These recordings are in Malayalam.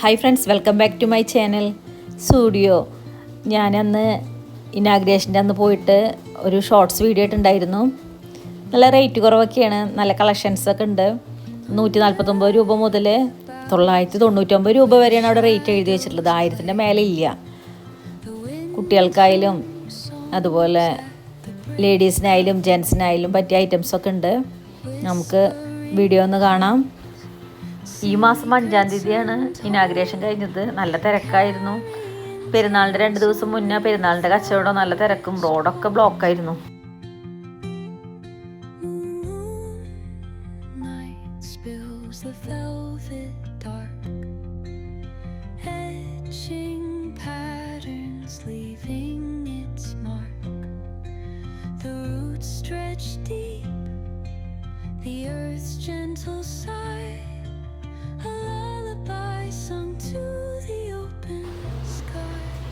Hi friends welcome back to my channel studio ഞാനന്ന് ഇനാഗ്രേഷന്റെ അന്ന് പോയിട്ട് ഒരു ഷോർട്സ് വീഡിയോ ഇട്ടുണ്ടായിരുന്നു നല്ല റേറ്റ് കുറവൊക്കെയാണ് നല്ല കളക്ഷൻസൊക്കെ ഉണ്ട്. നൂറ്റി നാൽപ്പത്തൊമ്പത് രൂപ മുതൽ തൊള്ളായിരത്തി തൊണ്ണൂറ്റൊമ്പത് രൂപ വരെയാണ് അവിടെ റേറ്റ് എഴുതി വെച്ചിട്ടുള്ളത്. ആയിരത്തിന്റെ മേലെ ഇല്ല. കുട്ടികൾക്കായാലും അതുപോലെ ലേഡീസിനായാലും ജെൻസിനായാലും പറ്റിയ ഐറ്റംസൊക്കെ ഉണ്ട്. നമുക്ക് വീഡിയോ ഒന്ന് കാണാം. ഈ മാസം അഞ്ചാം തീയതിയാണ് ഇനാഗ്രേഷൻ കഴിഞ്ഞത് നല്ല തിരക്കായിരുന്നു പെരുന്നാളിന്റെ രണ്ട് ദിവസം മുന്നേ പെരുന്നാളിന്റെ കച്ചവടം നല്ല തിരക്കും റോഡൊക്കെ ബ്ലോക്കായിരുന്നു stretch deep, the earth's gentle sigh,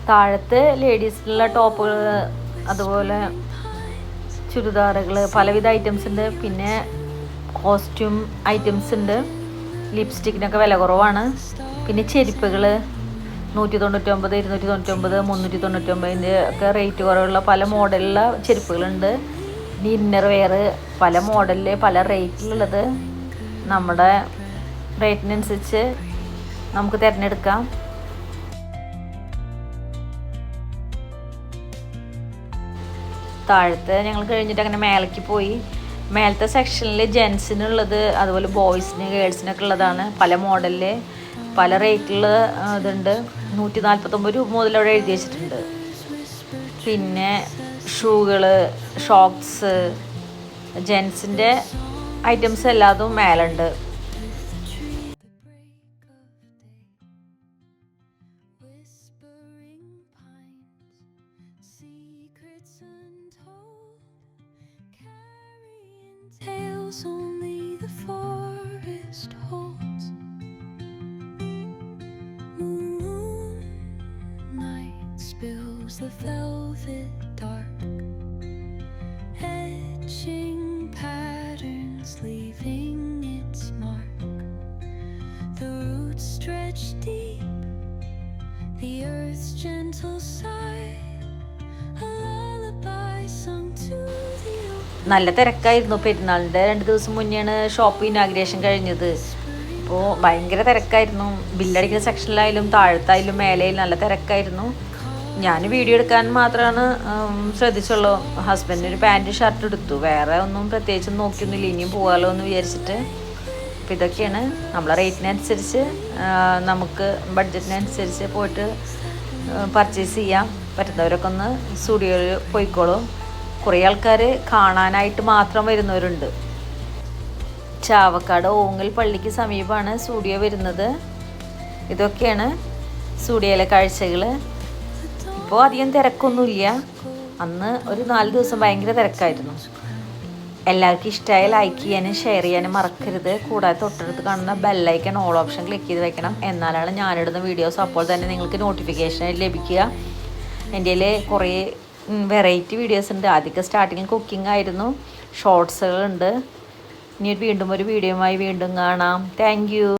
താഴത്ത് ലേഡീസിനുള്ള ടോപ്പുകൾ അതുപോലെ ചുരിദാറുകൾ പലവിധ ഐറ്റംസ് ഉണ്ട്. പിന്നെ കോസ്റ്റ്യൂം ഐറ്റംസ് ഉണ്ട്. ലിപ്സ്റ്റിക്കിനൊക്കെ വില കുറവാണ്. പിന്നെ ചെരുപ്പുകൾ നൂറ്റി തൊണ്ണൂറ്റൊമ്പത് ഇരുന്നൂറ്റി തൊണ്ണൂറ്റൊമ്പത് മുന്നൂറ്റി തൊണ്ണൂറ്റൊമ്പതിന്റെ ഒക്കെ റേറ്റ് കുറവുള്ള പല മോഡലുള്ള ചെരുപ്പുകളുണ്ട്. പിന്നെ ഇന്നർ വെയർ പല മോഡലിൽ പല റേറ്റിലുള്ളത് നമ്മുടെ റേറ്റിനനുസരിച്ച് നമുക്ക് തിരഞ്ഞെടുക്കാം. താഴത്തെ ഞങ്ങൾ കഴിഞ്ഞിട്ട് അങ്ങനെ മേലേക്ക് പോയി. മേലത്തെ സെക്ഷനിൽ ജെൻസിനുള്ളത് അതുപോലെ ബോയ്സിന് ഗേൾസിനൊക്കെ ഉള്ളതാണ്. പല മോഡലിൽ പല റേറ്റിലുള്ള ഇതുണ്ട്. നൂറ്റി നാൽപ്പത്തൊമ്പത് രൂപ മുതൽ അവിടെ എഴുതി വെച്ചിട്ടുണ്ട്. പിന്നെ ഷൂകൾ ഷോക്സ് ജെൻസിന്റെ ഐറ്റംസ് എല്ലാതും മേലുണ്ട്. Tales only the forest holds. Moonlight spills the velvet dark, etching patterns, leaving its mark. The roots stretch deep. The earth's gentle sigh, നല്ല തിരക്കായിരുന്നു പെരുന്നാളിന്റെ രണ്ട് ദിവസം മുന്നെയാണ് ഷോപ്പ് ഇനാഗ്രേഷൻ കഴിഞ്ഞത്. അപ്പോൾ ഭയങ്കര തിരക്കായിരുന്നു. ബില്ലടിക്കുന്ന സെക്ഷനിലായാലും താഴത്തായാലും മേലെയായാലും നല്ല തിരക്കായിരുന്നു. ഞാൻ വീഡിയോ എടുക്കാൻ മാത്രമാണ് ശ്രദ്ധിച്ചുള്ളു ശ്രദ്ധിച്ചുള്ളൂ. ഹസ്ബൻഡിന് ഒരു പാന്റ് ഷർട്ട് എടുത്തു. വേറെ ഒന്നും പ്രത്യേകിച്ച് നോക്കിയൊന്നുമില്ല. ഇനിയും പോകാമല്ലോ എന്ന് വിചാരിച്ചിട്ട്. അപ്പം ഇതൊക്കെയാണ് നമ്മളെ റേറ്റിനനുസരിച്ച് നമുക്ക് ബഡ്ജറ്റിനനുസരിച്ച് പോയിട്ട് പർച്ചേസ് ചെയ്യാം. പറ്റുന്നവരൊക്കെ ഒന്ന് സ്റ്റുഡിയോയിൽ പോയിക്കോളും. കുറേ ആൾക്കാർ കാണാനായിട്ട് മാത്രം വരുന്നവരുണ്ട്. ചാവക്കാട് ഓങ്ങൽ പള്ളിക്ക് സമീപമാണ് സ്റ്റുഡിയോ വരുന്നത്. ഇതൊക്കെയാണ് സ്റ്റുഡിയോയിലെ കാഴ്ചകൾ ഇപ്പോൾ അധികം തിരക്കൊന്നുമില്ല. അന്ന് ഒരു നാല് ദിവസം ഭയങ്കര തിരക്കായിരുന്നു. എല്ലാവർക്കും ഇഷ്ടമായ ലൈക്ക് ചെയ്യാനും ഷെയർ ചെയ്യാനും മറക്കരുത്. കൂടാതെ തൊട്ടടുത്ത് കാണുന്ന ബെല്ലൈക്കൺ ഓൾ ഓപ്ഷൻ ക്ലിക്ക് ചെയ്ത് വെക്കണം. എന്നാലാണ് ഞാനിടുന്ന വീഡിയോസ് അപ്പോൾ തന്നെ നിങ്ങൾക്ക് നോട്ടിഫിക്കേഷൻ ലഭിക്കുക. എന്റെ കുറേ വെറൈറ്റി വീഡിയോസ് ഉണ്ട്. ആദ്യമൊക്കെ സ്റ്റാർട്ടിങ് കുക്കിംഗ് ആയിരുന്നു. ഷോർട്സുകളുണ്ട് ഇനി വീണ്ടും ഒരു വീഡിയോയുമായി വീണ്ടും കാണാം. താങ്ക്